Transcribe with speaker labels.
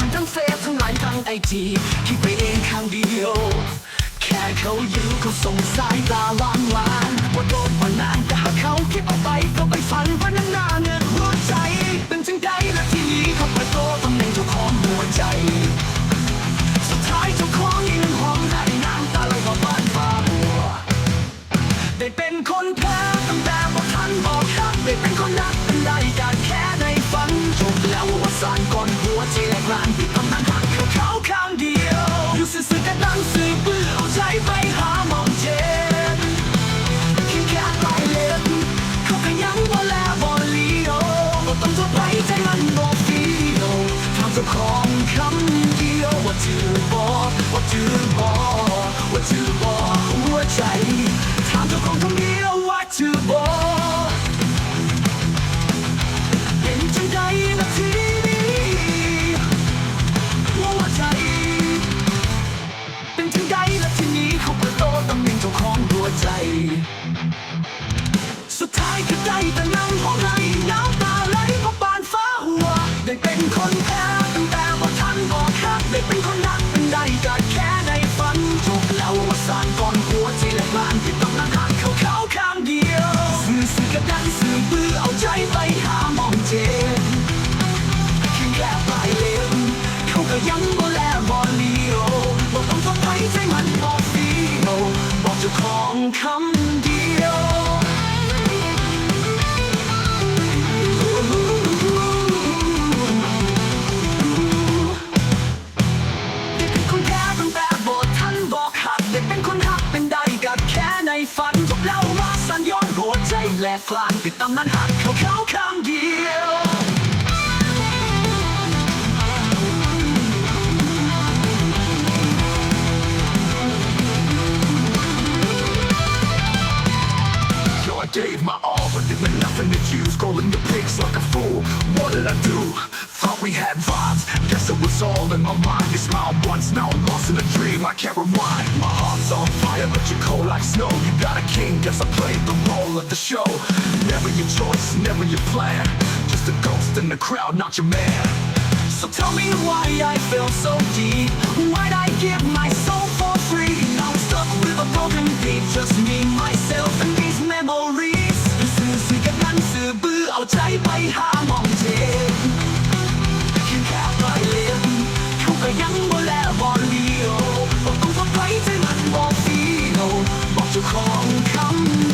Speaker 1: อบทั้งส่งทั้งเฟซทั้งไลน์ทั้งไอจีคิดไปเองข้างเดียว แค่เขายืนเขาส่งสายตาลางลานว่าโดนมานานแต่หากเขาคิดเอาไปก็ไปฝันว่านั้นาเงินหัวใจ เป็นจังใดและทีนี้เขาเปิดตัวตำแหน่งเจ้าของหัวใจ สุดท้ายเจ้าของยิงหอมได้น้ำตาไหลก็บ้านฟ้าหัวได้เป็นคนแพ้ตั้งแต่บอกทันบอกครับได้เป็นคนรัก หัวใจแหลกลานที่กำลังหักเขาเขาข้างเดียว อยู่ซื่อๆกันนั่งซื้อเปื้อเอาใจไปหาหมองเจ็บคิดแค่ปลายเล็บเขาก็ยังบ่าแลบ่เลี้ยวบ่ต้องทดไปใจมันบ่ฟีโลทำเจ้าของคำเดียวว่าจือบ่ว่าจือบ่ว่าจือบ่หัวใจานก่อนหัวใจและบ้านที่ต้องนั่งหักเขาเขาข้างเดียวสื่อสื่อกระดันสื่อปื้อเอาใจไปหาหมองเจนแค่แค่ปลายเล็บเขาก็ยังบ่แลบ่เลียวบอกต้องทนไปใจมันบอกฟีโนบอกเจ้าของคำ ใจแหลกกลางติดตามนั้นหักเขาเขาข้างเดียว
Speaker 2: Yo, I gave my all, but there was nothing to choose. Calling the pigs like a fool. What did I do? Thought we had vibes. Guess it was all in my mind. You smiled once, now I'm lost in a dream. I can't rewind. My heart's on fire, but you're cold like snow. You got a king, guess I played the role of the show. Never your choice, never your plan. Just a ghost in the crowd, not your man.
Speaker 1: So tell me why I feel so deep Why'd I give my soul for free Now I'm stuck with a broken beat Just me, myself and these memories สื่อสื่อกับนั้นสื่อบื้อเอาใจไปหาหมองเจ็บแค่แค่ปลายเล็บเขาก็ยังบ่แลบ่เลี้ยวบอกต้องทนไว้ใจมันบอกฟีโนบอกเ to Hong Kong.